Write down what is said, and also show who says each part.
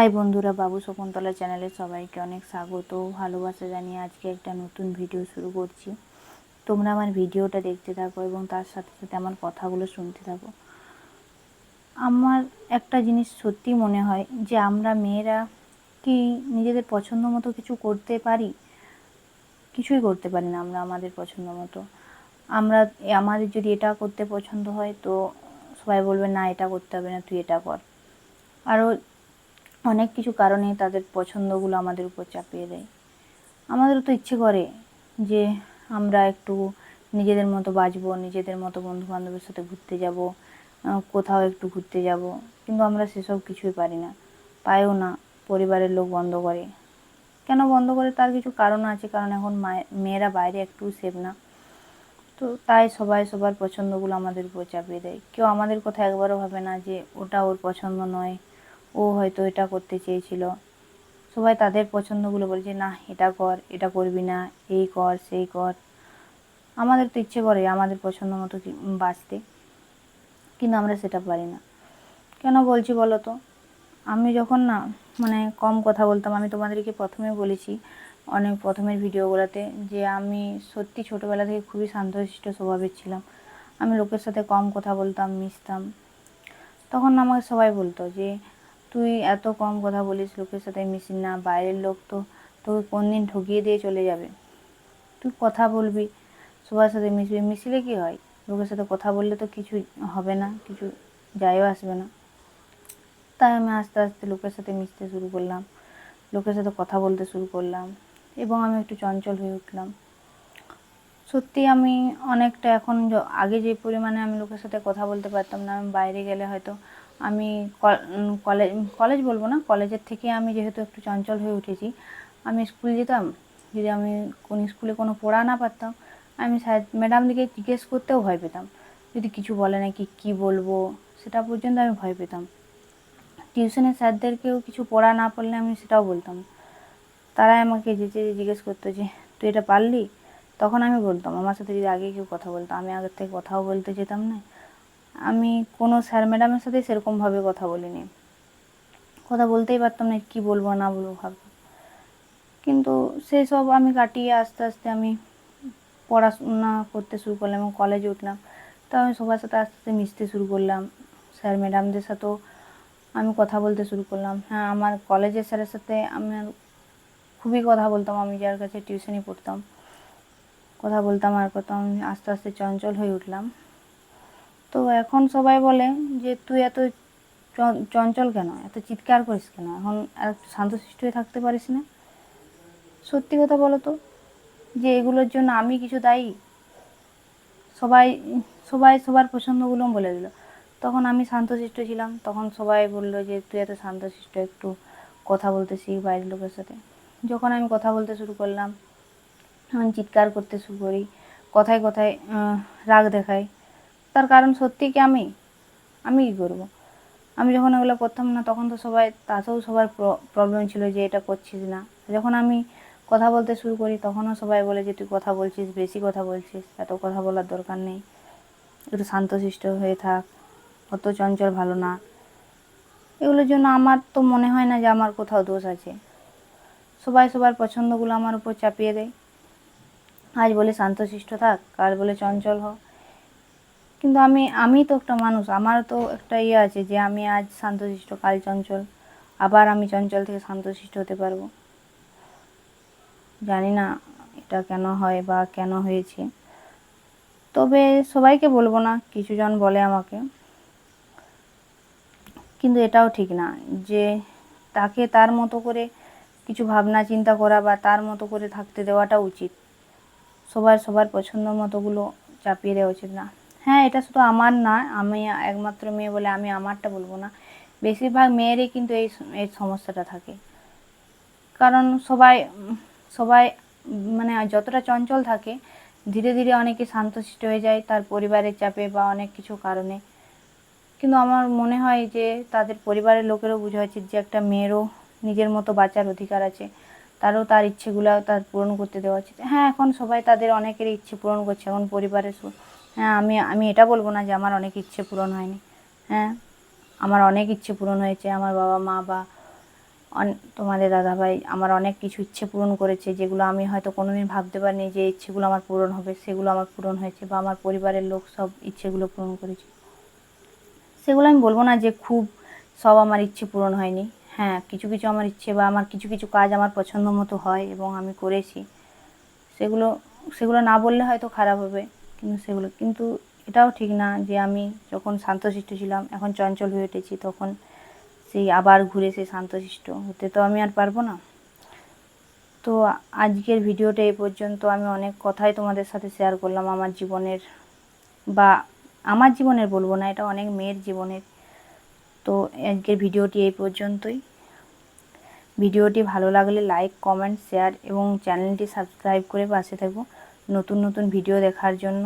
Speaker 1: High বন্ধুরা, বাবু শকুন্তলা চ্যানেলে সবাইকে অনেক স্বাগত ভালোবাসা জানিয়ে আজকে একটা নতুন ভিডিও শুরু করছি। তোমরা আমার ভিডিওটা দেখতে থাকো এবং তার সাথে সাথে আমার কথাগুলো শুনতে থাকো। আমার একটা জিনিস সত্যি মনে হয় যে, আমরা মেয়েরা কি নিজেদের পছন্দ মতো কিছু করতে পারি? কিছুই করতে পারি না আমরা আমাদের পছন্দ মতো। আমরা, আমাদের যদি এটা করতে পছন্দ হয় তো সবাই বলবে, না, এটা করতে হবে না, তুই এটা কর। আরও অনেক কিছু কারণে তাদের পছন্দগুলো আমাদের উপর চাপিয়ে দেয়। আমাদেরও তো ইচ্ছে করে যে আমরা একটু নিজেদের মতো বাঁচবো, নিজেদের মতো বন্ধু বান্ধবের সাথে ঘুরতে যাব কোথাও একটু ঘুরতে যাব, কিন্তু আমরা সেসব কিছুই পারি না। পাইও না, পরিবারের লোক বন্ধ করে। কেন বন্ধ করে? তার কিছু কারণ আছে, কারণ এখন মায়ে মেয়েরা বাইরে একটু সেভ না। তো তাই সবাই সবার পছন্দগুলো আমাদের উপর চাপিয়ে দেয়। কেউ আমাদের কথা একবারও ভাবে না যে ওটা ওর পছন্দ নয় ও হয়তো এটা করতে চেয়েছিল। সবাই তাদের পছন্দগুলো বলছে, না, এটা কর, এটা করবি না, এই কর, সেই কর। আমাদের তো ইচ্ছে করে আমাদের পছন্দ মতো বাঁচতে। কিন্তু আমরা সেটা পারি না। কেন বলছি বলো তো? আমি যখন না মানে কম কথা বলতাম, আমি তোমাদেরকে প্রথমে বলেছি অনেক প্রথমের ভিডিওগুলোতে যে আমি সত্যি ছোটোবেলা থেকে খুবই শান্তশিষ্ট স্বভাবের ছিলাম। আমি লোকের সাথে কম কথা বলতাম, মিশতাম। তখন আমাকে সবাই বলতো যে তুই এত কম কথা বলিস, লোকের সাথে মিশিস না, বাইরের লোক তো তোকে কোন দিন ঠকিয়ে দিয়ে চলে যাবে। তুই কথা বলবি, সবার সাথে মিশবি, মিশলে কি হয়? লোকের সাথে কথা বললে তো কিছু হবে না, কিছু যায়ও আসবে না। তাই আমি আস্তে আস্তে লোকের সাথে মিশতে শুরু করলাম, লোকের সাথে কথা বলতে শুরু করলাম এবং আমি একটু চঞ্চল হয়ে উঠলাম। সত্যি আমি অনেকটা এখন আগে যে পরিমাণে আমি লোকের সাথে কথা বলতে পারতাম না, আমি বাইরে গেলে হয়তো আমি কলেজ কলেজ বলব না, কলেজের থেকে আমি যেহেতু একটু চঞ্চল হয়ে উঠেছি, আমি স্কুল যেতাম, যদি আমি কোন স্কুলে কোনো পড়া না পারতাম, আমি ম্যাডামদিকে জিজ্ঞেস করতেও ভয় পেতাম, যদি কিছু বলে নাকি কি বলব, সেটা পর্যন্ত আমি ভয় পেতাম। টিউশনের স্যারদেরকেও কিছু পড়া না পড়লে আমি সেটাও বলতাম। তারাই আমাকে যেচে জিজ্ঞেস করতো যে, তুই এটা পারলি? তখন আমি বলতাম, আমার সাথে যদি আগে কেউ কথা বলতো, আমি আগের থেকে কথাও বলতে যেতাম না। আমি কোনো স্যার ম্যাডামের সাথে সেরকমভাবে কথা বলিনি। কথা বলতেই পারতাম না, কী বলব, না বলব ভাবতাম। কিন্তু সেই সব আমি কাটিয়ে আস্তে আস্তে আমি পড়াশোনা করতে শুরু করলাম এবং কলেজে উঠলাম। তো আমি সবার সাথে আস্তে আস্তে মিশতে শুরু করলাম। স্যার ম্যাডামদের সাথেও আমি কথা বলতে শুরু করলাম। হ্যাঁ আমার কলেজের স্যারের সাথে আমি খুবই কথা বলতাম। আমি যার কাছে টিউশনি পড়তাম। কথা বলতাম আর কত, আমি আস্তে আস্তে চঞ্চল হয়ে উঠলাম। তো এখন সবাই বলে যে, তুই এত চঞ্চল কেন? এত চিৎকার করিস কেন? এখন আর শান্তশিষ্ট হয়ে থাকতে পারিস না। সত্যি কথা বলো তো, যে এগুলোর জন্য আমি কিছু দায়ী? সবাই সবাই সবার পছন্দগুলো বলে দিল। তখন আমি শান্তশিষ্ট ছিলাম। তখন সবাই বলল যে, তুই এত শান্তশিষ্ট, একটু কথা বলতে শিখ বাইরের লোকের সাথে। যখন আমি কথা বলতে শুরু করলাম চিৎকার করতে শুরু করি, কথায় কথায় রাগ দেখাই। তার কারণ সত্যি কি আমি? আমি কী করব? আমি যখন এগুলো করতাম না, তখন তো সবাই, তাতেও সবার প্রবলেম ছিল যে এটা করছিস না। যখন আমি কথা বলতে শুরু করি, তখনও সবাই বলে যে, তুই কথা বলছিস, বেশি কথা বলছিস, এত কথা বলার দরকার নেই। একটু শান্তশিষ্ট হয়ে থাক, অত চঞ্চল ভালো না। এগুলোর জন্য আমার তো মনে হয় না যে আমার কোথাও দোষ আছে। সবাই সবার পছন্দগুলো আমার উপর চাপিয়ে দেয়। আজ বলে শান্তশিষ্ট থাক, কাল বলে চঞ্চল হ। কিন্তু আমি আমি তো একটা মানুষ, আমারও তো একটা ইয়ে আছে যে আমি আজ শান্তশিষ্ট, কাল চঞ্চল। আবার আমি চঞ্চল থেকে শান্তশিষ্ট হতে পারব। জানি না এটা কেন হয় বা কেন হয়েছে। তবে সবাইকে বলব না কিছুজন বলে আমাকে। কিন্তু এটাও ঠিক না যে তাকে তার মতো করে কিছু ভাবনা, চিন্তা করা বা তার মতো করে থাকতে দেওয়াটা উচিত। সবার সবার পছন্দ মতোগুলো চাপিয়ে দেওয়া উচিত না। হ্যাঁ এটা শুধু আমার না, আমি একমাত্র মেয়ে বলে আমি আমারটা বলব না। বেশিরভাগ মেয়েরই কিন্তু এই এই সমস্যাটা থাকে। কারণ সবাই সবাই মানে যতটা চঞ্চল থাকে, ধীরে ধীরে অনেকে শান্তশিষ্ট হয়ে যায় তার পরিবারের চাপে বা অনেক কিছু কারণে। কিন্তু আমার মনে হয় যে তাদের পরিবারের লোকেরও বোঝা উচিত যে একটা মেয়েরও নিজের মতো বাঁচার অধিকার আছে। তারও তার ইচ্ছেগুলো তার পূরণ করতে দেওয়া উচিত। হ্যাঁ এখন সবাই তাদের অনেকের ইচ্ছে পূরণ করছে, এখন পরিবারের হ্যাঁ আমি আমি এটা বলব না যে আমার অনেক ইচ্ছে পূরণ হয়নি। হ্যাঁ আমার অনেক ইচ্ছে পূরণ হয়েছে, আমার বাবা মা বা তোমাদের দাদাভাই আমার অনেক কিছু ইচ্ছে পূরণ করেছে, যেগুলো আমি হয়তো কোনোদিন ভাবতে পারিনি যে ইচ্ছেগুলো আমার পূরণ হবে, সেগুলো আমার পূরণ হয়েছে বা আমার পরিবারের লোক সব ইচ্ছেগুলো পূরণ করেছে। সেগুলো আমি বলব না যে খুব সব আমার ইচ্ছে পূরণ হয়নি। হ্যাঁ কিছু কিছু আমার ইচ্ছে বা আমার কিছু কিছু কাজ আমার পছন্দ মতো হয় এবং আমি করেছি। সেগুলো সেগুলো না বললে হয়তো খারাপ হবে, কিন্তু সেগুলো, কিন্তু এটাও ঠিক না যে আমি যখন শান্তশিষ্ট ছিলাম, এখন চঞ্চল হয়ে উঠেছি, তখন সেই আবার ঘুরে সেই শান্তশিষ্ট হতে তো আমি আর পারব না। তো আজকের ভিডিওটা এই পর্যন্ত। আমি অনেক কথাই তোমাদের সাথে শেয়ার করলাম আমার জীবনের বা আমার জীবনের বলব না, এটা অনেক মেয়ের জীবনের। তো আজকের ভিডিওটি এই পর্যন্তই। ভিডিওটি ভালো লাগলে লাইক, কমেন্ট, শেয়ার এবং চ্যানেলটি সাবস্ক্রাইব করে পাশে থাকব নতুন নতুন ভিডিও দেখার জন্য।